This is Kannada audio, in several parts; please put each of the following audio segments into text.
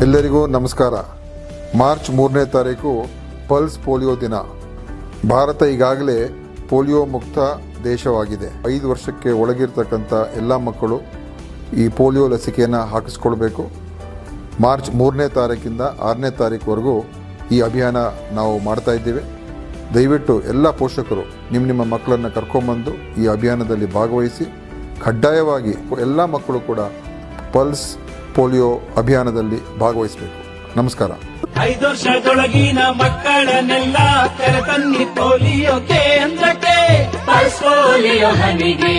ಎಲ್ಲರಿಗೂ ನಮಸ್ಕಾರ. ಮಾರ್ಚ್ ಮೂರನೇ ತಾರೀಕು ಪಲ್ಸ್ ಪೋಲಿಯೋ ದಿನ. ಭಾರತ ಈಗಾಗಲೇ ಪೋಲಿಯೋ ಮುಕ್ತ ದೇಶವಾಗಿದೆ. ಐದು ವರ್ಷಕ್ಕೆ ಒಳಗಿರ್ತಕ್ಕಂಥ ಎಲ್ಲ ಮಕ್ಕಳು ಈ ಪೋಲಿಯೋ ಲಸಿಕೆಯನ್ನು ಹಾಕಿಸ್ಕೊಳ್ಬೇಕು. ಮಾರ್ಚ್ ಮೂರನೇ ತಾರೀಕಿಂದ ಆರನೇ ತಾರೀಕುವರೆಗೂ ಈ ಅಭಿಯಾನ ನಾವು ಮಾಡ್ತಾ ಇದ್ದೇವೆ. ದಯವಿಟ್ಟು ಎಲ್ಲ ಪೋಷಕರು ನಿಮ್ಮ ನಿಮ್ಮ ಮಕ್ಕಳನ್ನು ಕರ್ಕೊಂಬಂದು ಈ ಅಭಿಯಾನದಲ್ಲಿ ಭಾಗವಹಿಸಿ, ಕಡ್ಡಾಯವಾಗಿ ಎಲ್ಲ ಮಕ್ಕಳು ಕೂಡ ಪಲ್ಸ್ ಪೋಲಿಯೋ ಅಭಿಯಾನದಲ್ಲಿ ಭಾಗವಹಿಸಬೇಕು. ನಮಸ್ಕಾರ. ಐದು ವರ್ಷದೊಳಗಿನ ಮಕ್ಕಳನ್ನೆಲ್ಲ ಕರೆತನ್ನಿ ಪೋಲಿಯೋ ಕೇಂದ್ರಕ್ಕೆ ಪೋಲಿಯೋ ಹನಿಗೆ.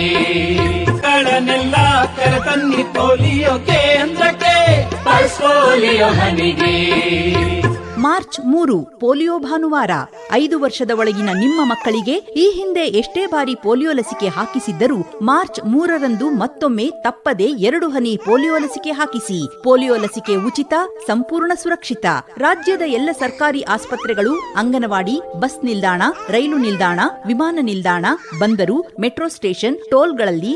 ಮಕ್ಕಳನ್ನೆಲ್ಲ ಕರೆತನ್ನಿ ಪೋಲಿಯೋ ಕೇಂದ್ರಕ್ಕೆ ಪೋಲಿಯೋ ಹನಿಗೆ. ಮಾರ್ಚ್ ಮೂರು, ಪೋಲಿಯೋ ಭಾನುವಾರ, ಐದು ವರ್ಷದ ಒಳಗಿನ ನಿಮ್ಮ ಮಕ್ಕಳಿಗೆ ಈ ಹಿಂದೆ ಎಷ್ಟೇ ಬಾರಿ ಪೋಲಿಯೋ ಲಸಿಕೆ ಹಾಕಿಸಿದ್ದರೂ ಮಾರ್ಚ್ ಮೂರರಂದು ಮತ್ತೊಮ್ಮೆ ತಪ್ಪದೆ ಎರಡು ಹನಿ ಪೋಲಿಯೋ ಲಸಿಕೆ ಹಾಕಿಸಿ. ಪೋಲಿಯೋ ಲಸಿಕೆ ಉಚಿತ, ಸಂಪೂರ್ಣ ಸುರಕ್ಷಿತ. ರಾಜ್ಯದ ಎಲ್ಲ ಸರ್ಕಾರಿ ಆಸ್ಪತ್ರೆಗಳು, ಅಂಗನವಾಡಿ, ಬಸ್ ನಿಲ್ದಾಣ, ರೈಲು ನಿಲ್ದಾಣ, ವಿಮಾನ ನಿಲ್ದಾಣ, ಬಂದರು, ಮೆಟ್ರೋ ಸ್ಟೇಷನ್, ಟೋಲ್ಗಳಲ್ಲಿ